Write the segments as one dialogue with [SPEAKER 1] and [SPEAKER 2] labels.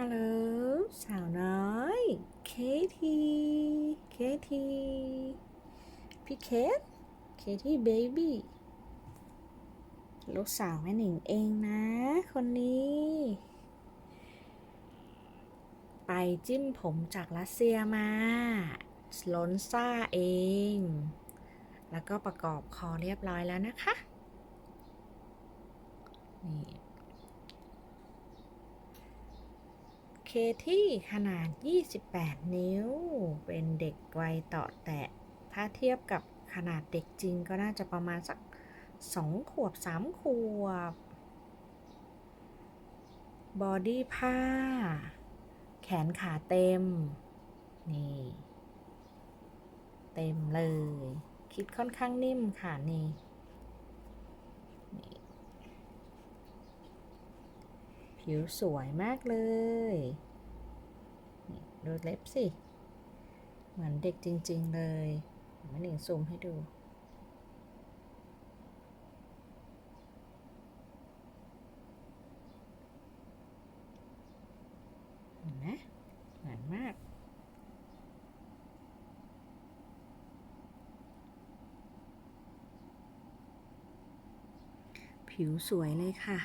[SPEAKER 1] ฮัลโหลสาวน้อย เคทีเคทีพี่เคทเคทีเบบี้ลูกสาวแม่หนิงเองนะ คนนี้ ไปจิ้มผมจากรัสเซียมาลอนซ่าเอง แล้วก็ประกอบคอเรียบร้อยแล้วนะคะ นี่ เค ที่ขนาด 28 นิ้ว เป็นเด็กวัยต่อแตะ ถ้าเทียบกับขนาดเด็กจริงก็น่าจะประมาณสัก 2 ขวบ 3 ขวบ บอดี้ผ้า แขนขาเต็ม นี่ เต็มเลย คิดค่อนข้างนิ่มค่ะนี่นผิวสวยมากเลย ดูเล็บสิ เหมือนเด็กจริง ๆ เลยม่หนิงซูมให้ดู เห็นไหมเหมือนมากผิวสวยเลยค่ะ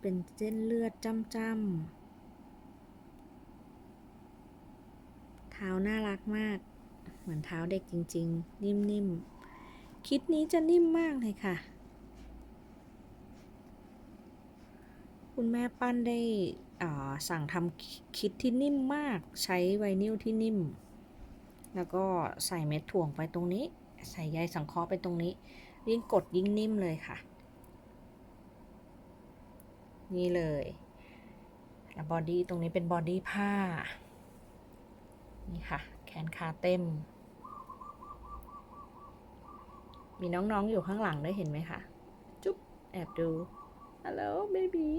[SPEAKER 1] เป็นเส้นเลือดจ้ำๆ เท้าน่ารักมาก เหมือนเท้าเด็กจริง ๆ นิ่มๆคิดนี้จะนิ่มมากเลยค่ะ คุณแม่ปั้นได้สั่งทำคิดที่นิ่มมากใช้ไวนิลที่นิ่ม แล้วก็ใส่เม็ดถ่วงไปตรงนี้ ใส่ใยสังเคราะห์ไปตรงนี้ ยิ่งกดยิ่งนิ่มเลยค่ะ นี่เลยแล้วบอดี้ตรงนี้เป็นบอดี้ผ้า นี่ค่ะ แขนขาเต็ม มีน้องๆอยู่ข้างหลังได้เห็นไหมคะ จุ๊บ แอบดู ฮัลโหลเบบี้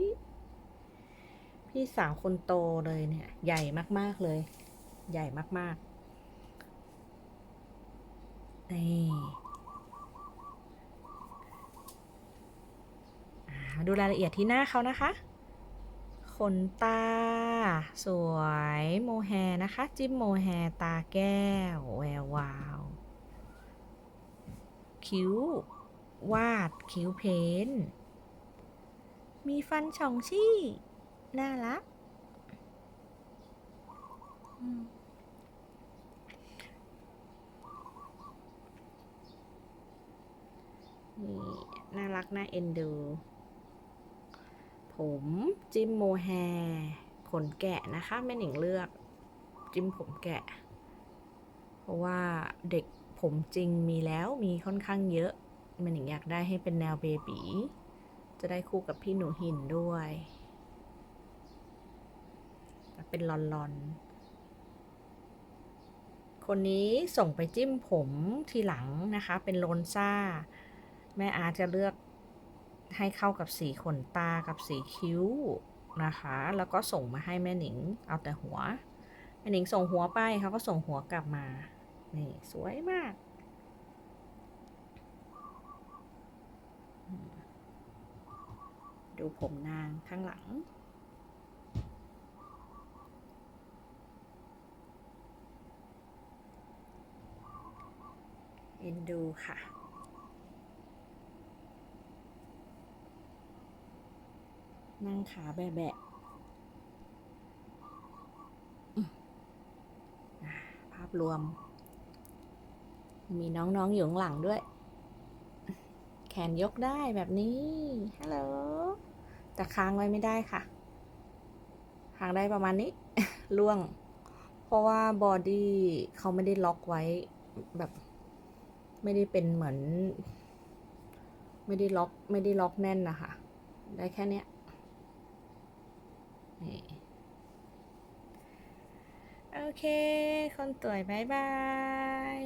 [SPEAKER 1] พี่สาวคนโตเลยเนี่ย ใหญ่มากๆเลย ใหญ่มากๆ นี่ดูรายละเอียดที่หน้าเขานะคะ ขนตา สวยโมแฮนะคะ จิ้มโมแฮตาแก้ว แวววาว คิ้ว วาดคิ้วเพ้น มีฟันช่องชี่ น่ารักนี่ น่ารักน่าเอ็นดู ผมจิ้มโมแฮขนแกะนะคะแม่หนิงเลือกจิ้มผมแกะ เพราะว่าเด็กผมจริงมีแล้วมีค่อนข้างเยอะแม่หนิงอยากได้ให้เป็นแนวเบบีจะได้คู่กับพี่หนูหินด้วยเป็นลอนๆ คนนี้ส่งไปจิ้มผมทีหลังนะคะ เป็นโลนซ่า แม่อาจะเลือก ให้เข้ากับสีขนตากับสีคิ้วนะคะ แล้วก็ส่งมาให้แม่หนิง เอาแต่หัว แม่หนิงส่งหัวไปเขาก็ส่งหัวกลับมา นี่ สวยมาก ดูผมนางข้างหลัง เอ็นดูค่ะ นั่งขาแบะๆภาพรวม มีน้องๆอยู่ข้างหลังด้วย แขนยกได้แบบนี้ ฮัลโหล แต่ค้างไว้ไม่ได้ค่ะ ค้างได้ประมาณนี้ ล่วง เพราะว่าบอดี้เขาไม่ได้ล็อกไว้แบบ ไม่ได้เป็นเหมือน ไม่ได้ล็อก ไม่ได้ล็อกแน่นนะคะได้แค่เนี้ย นี่โอเค คนสวยบายบาย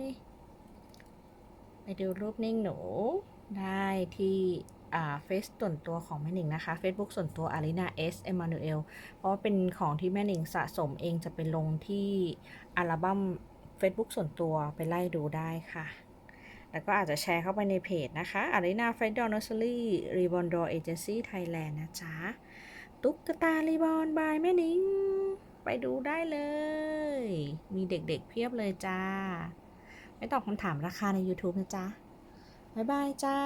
[SPEAKER 1] ไปดูรูปนิ่งหนู ได้ที่อ่าเฟซส่วนตัวของแม่หนิงนะคะ Facebook ส่วนตัวอารินาเอสเอมานูเอลเพราะว่าเป็นของที่แม่หนิงสะสมเองจะไปลงที่อัลบั้ม Facebook ส่วนตัวไปไล่ดูได้ค่ะ แล้วก็อาจจะแชร์เข้าไปในเพจนะคะ Arena f r e d o Nursery r e b o n d o Agency Thailand นะจ๊ะ ตุ๊กตาลีบอนบายแม่นิงไปดูได้เลย มีเด็กๆเพียบเลยจ้า ไม่ตอบคำถามราคาใน YouTube นะจ๊ะ บ๊ายบายจ้า